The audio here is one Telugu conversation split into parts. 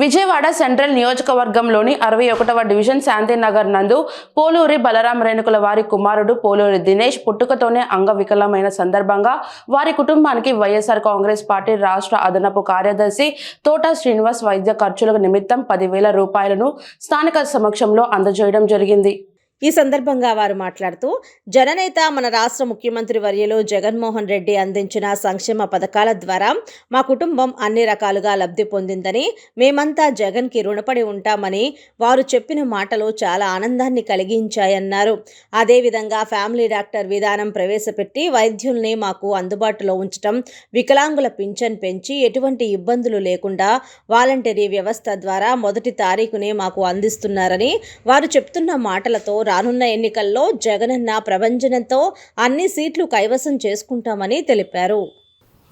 విజయవాడ సెంట్రల్ నియోజకవర్గంలోని అరవై ఒకటవ డివిజన్ శాంతినగర్ నందు పోలూరి బలరాం రేణుకుల వారి కుమారుడు పోలూరి దినేష్ పుట్టుకతోనే అంగవికలమైన సందర్భంగా వారి కుటుంబానికి వైఎస్ఆర్ కాంగ్రెస్ పార్టీ రాష్ట్ర అదనపు కార్యదర్శి తోట శ్రీనివాస్ వైద్య ఖర్చుల నిమిత్తం పదివేల రూపాయలను స్థానిక సమక్షంలో అందజేయడం జరిగింది. ఈ సందర్భంగా వారు మాట్లాడుతూ జననేత మన రాష్ట్ర ముఖ్యమంత్రి వర్యలో జగన్మోహన్ రెడ్డి అందించిన సంక్షేమ పథకాల ద్వారా మా కుటుంబం అన్ని రకాలుగా లబ్ధి పొందిందని మేమంతా జగన్కి రుణపడి ఉంటామని వారు చెప్పిన మాటలు చాలా ఆనందాన్ని కలిగించాయన్నారు. అదేవిధంగా ఫ్యామిలీ డాక్టర్ విధానం ప్రవేశపెట్టి వైద్యుల్ని మాకు అందుబాటులో ఉంచటం వికలాంగుల పింఛన్ పెంచి ఎటువంటి ఇబ్బందులు లేకుండా వాలంటరీ వ్యవస్థ ద్వారా మొదటి తారీఖునే మాకు అందిస్తున్నారని వారు చెప్తున్న మాటలతో రానున్న ఎన్నికల్లో జగనన్న ప్రభంజనంతో అన్ని సీట్లు కైవసం చేసుకుంటామని తెలిపారు.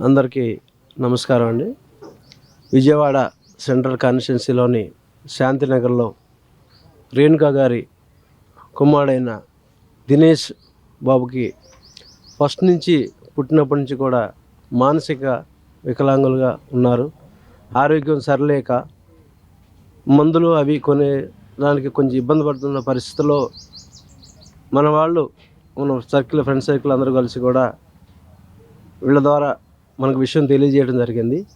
అందరికీ నమస్కారం అండి. విజయవాడ సెంట్రల్ కాన్స్టిట్యున్సీలోని శాంతినగర్లో రేణుకా గారి కుమారుడైన దినేష్ బాబుకి ఫస్ట్ నుంచి పుట్టినప్పటి నుంచి కూడా మానసిక వికలాంగులుగా ఉన్నారు. ఆరోగ్యం సరిలేక మందులు అవి కొనే దానికి కొంచెం ఇబ్బంది పడుతున్న పరిస్థితుల్లో మన వాళ్ళు మన సర్కిల్ ఫ్రెండ్ సర్కిల్ అందరూ కలిసి కూడా వీళ్ళ ద్వారా మనకు విషయం తెలియజేయడం జరిగింది.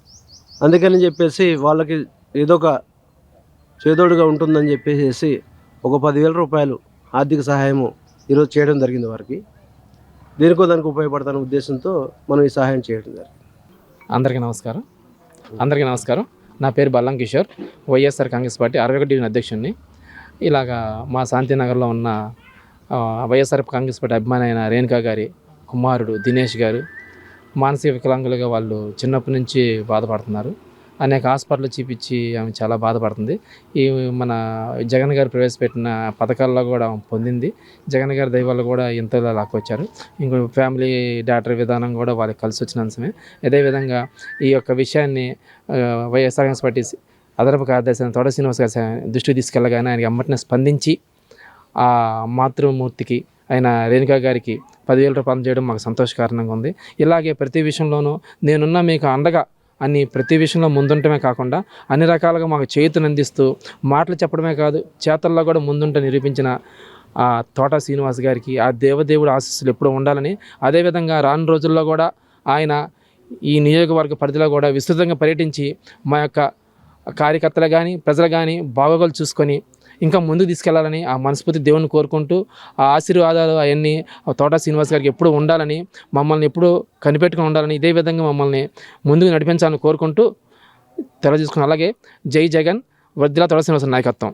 అందుకని చెప్పేసి వాళ్ళకి ఏదో ఒక చేదోడుగా ఉంటుందని చెప్పేసి ఒక పదివేల రూపాయలు ఆర్థిక సహాయము ఈరోజు చేయడం జరిగింది వారికి. దీనికో దానికి ఉపయోగపడతాన ఉద్దేశంతో మనం ఈ సహాయం చేయడం జరిగింది. అందరికీ నమస్కారం. అందరికీ నమస్కారం. నా పేరు బల్లం కిషోర్. వైఎస్ఆర్ కాంగ్రెస్ పార్టీ అరవై ఒకటి అధ్యక్షుడిని. ఇలాగా మా శాంతినగర్లో ఉన్న వైఎస్ఆర్ కాంగ్రెస్ పార్టీ అభిమాని అయిన రేణుకా గారి కుమారుడు దినేష్ గారు మానసిక వికలాంగులుగా వాళ్ళు చిన్నప్పటి నుంచి బాధపడుతున్నారు. అనేక హాస్పిటల్ చూపించి ఆమె చాలా బాధపడుతుంది. ఈ మన జగన్ గారు ప్రవేశపెట్టిన పథకాల్లో కూడా ఆమె పొందింది. జగన్ గారి దైవాలు కూడా ఇంతలో లాక్కొచ్చారు. ఇంకో ఫ్యామిలీ డాక్టర్ విధానం కూడా వాళ్ళకి కలిసి వచ్చిన అంశమే. అదేవిధంగా ఈ యొక్క విషయాన్ని వైఎస్ఆర్ కాంగ్రెస్ పార్టీ అదనపు కార్యదర్శి అయిన తోట శ్రీనివాస్ గారి దృష్టికి తీసుకెళ్ళగానే ఆయనకి అమ్మటిని స్పందించి ఆ మాతృమూర్తికి ఆయన రేణుకా గారికి పదివేల రూపాయలు చేయడం మాకు సంతోషకారణంగా ఉంది. ఇలాగే ప్రతి విషయంలోనూ నేనున్న మీకు అండగా అని ప్రతి విషయంలో ముందుంటమే కాకుండా అన్ని రకాలుగా మాకు చేతులు అందిస్తూ మాటలు చెప్పడమే కాదు చేతల్లో కూడా ముందుంట నిరూపించిన ఆ తోట శ్రీనివాస్ గారికి ఆ దేవదేవుడు ఆశీస్సులు ఎప్పుడూ ఉండాలని. అదేవిధంగా రాను రోజుల్లో కూడా ఆయన ఈ నియోజకవర్గ పరిధిలో కూడా విస్తృతంగా పర్యటించి మా యొక్క కార్యకర్తలు కానీ ప్రజలు కానీ బాగోగులు చూసుకొని ఇంకా ముందుకు తీసుకెళ్ళాలని ఆ మనస్ఫూర్తి దేవుని కోరుకుంటూ ఆ ఆశీర్వాదాలు అవన్నీ ఆ తోట శ్రీనివాస్ గారికి ఎప్పుడు ఉండాలని మమ్మల్ని ఎప్పుడూ కనిపెట్టుకుని ఉండాలని ఇదే విధంగా మమ్మల్ని ముందుకు నడిపించాలని కోరుకుంటూ తెలియజేసుకున్నాను అలాగే జై జగన్ వర్ధిలా తోట శ్రీనివాస నాయకత్వం.